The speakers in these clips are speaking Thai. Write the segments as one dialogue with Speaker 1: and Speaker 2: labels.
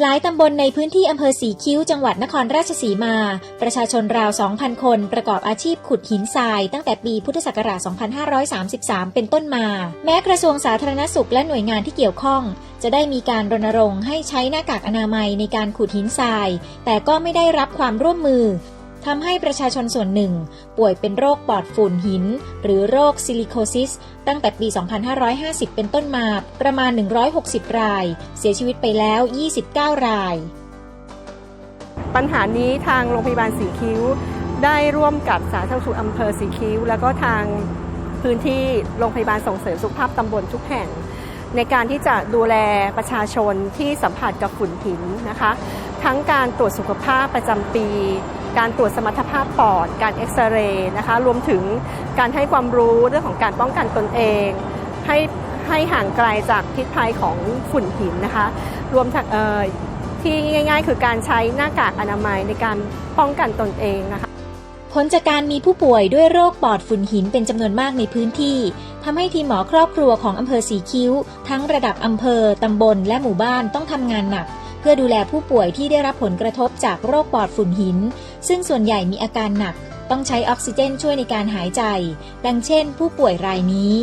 Speaker 1: หลายตำบลในพื้นที่อำเภอสีคิ้วจังหวัดนครราชสีมา ประชาชนราว 2,000 คนประกอบอาชีพขุดหินทราย ตั้งแต่ปีพุทธศักราช 2533 เป็นต้นมา แม้กระทรวงสาธารณสุขและหน่วยงานที่เกี่ยวข้อง จะได้มีการรณรงค์ให้ใช้หน้ากากอนามัยในการขุดหินทราย แต่ก็ไม่ได้รับความร่วมมือ ทำให้ประชาชนส่วนหนึ่ง ป่วยเป็นโรคปอดฝุ่นหิน หรือโรคซิลิโคซิส ตั้งแต่ปี 2550 เป็นต้นมาประมาณ 160 ราย เสียชีวิตไปแล้ว 29 ราย
Speaker 2: ปัญหานี้ทางโรงพยาบาลสีคิ้ว ได้ร่วมกับสาธารณสุขอำเภอสีคิ้ว แล้วก็ทางพื้นที่โรงพยาบาลส่งเสริมสุขภาพตำบลทุกแห่ง ในการที่จะดูแลประชาชนที่สัมผัสกับฝุ่นหินนะคะ ทั้งการตรวจสุขภาพประจำปี การตรวจสมรรถภาพปอด การเอ็กซเรย์นะคะ รวมถึงการให้ความรู้เรื่องของการป้องกันตนเอง ให้ให้ห่างไกลจากพิษภัยของฝุ่นหินนะคะ รวมทั้งเอ่อที่ง่าย ๆ คือการใช้หน้ากากอนามัยในการป้องกันตนเองนะคะ
Speaker 1: ผลจากการมีผู้ป่วยด้วยโรคปอดฝุ่นหินเป็นจำนวนมากในพื้นที่ทำให้ทีมหมอครอบครัวของอำเภอสีคิ้ว ทั้งระดับอำเภอ ตำบล และหมู่บ้านต้องทำงานหนัก เพื่อดูแลผู้ป่วยที่ได้รับผลกระทบจากโรคปอดฝุ่นหิน ซึ่งส่วนใหญ่มีอาการหนักต้องใช้ออกซิเจนช่วยในการหายใจ ดังเช่น ผู้ป่วยรายนี้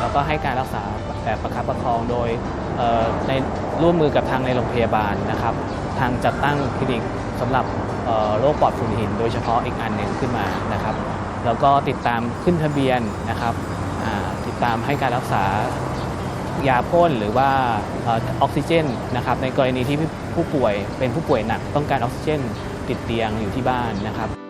Speaker 3: แล้วก็ให้การรักษาแบบประคับประคองโดยในร่วมมือกับทางในโรงพยาบาลนะครับ ทางจัดตั้งคลินิกสำหรับโรคปอดฝุ่นหิน โดยเฉพาะอีกอันหนึ่งขึ้นมานะครับ แล้วก็ติดตามขึ้นทะเบียนนะครับติดตามให้การรักษา ยาพ่นหรือว่าออกซิเจนนะครับในกรณีที่ผู้ป่วยเป็นผู้ป่วยหนักต้องการออกซิเจนติดเตียงอยู่ที่บ้านนะครับ